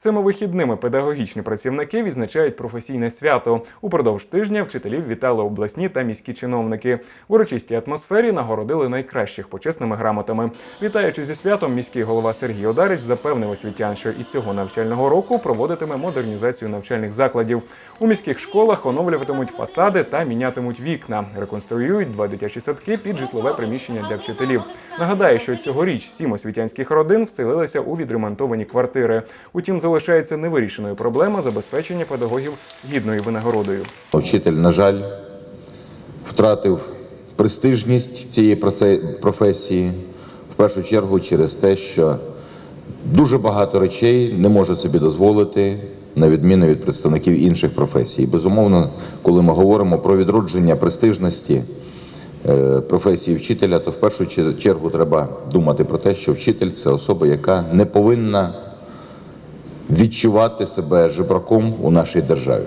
Цими вихідними педагогічні працівники відзначають професійне свято. Упродовж тижня вчителів вітали обласні та міські чиновники. В урочистій атмосфері нагородили найкращих почесними грамотами. Вітаючи зі святом, міський голова Сергій Одарич запевнив освітян, що і цього навчального року проводитиме модернізацію навчальних закладів. У міських школах оновлюватимуть фасади та мінятимуть вікна. Реконструюють два дитячі садки під житлове приміщення для вчителів. Нагадаю, що цьогоріч сім освітянських родин вселилися у відремонтовані квартири. Утім, залишається невирішеною проблема забезпечення педагогів гідною винагородою. Вчитель, на жаль, втратив престижність цієї професії, в першу чергу через те, що дуже багато речей не може собі дозволити, на відміну від представників інших професій. Безумовно, коли ми говоримо про відродження престижності е, професії вчителя, то в першу чергу треба думати про те, що вчитель це особа, яка не повинна відчувати себе жебраком у нашій державі.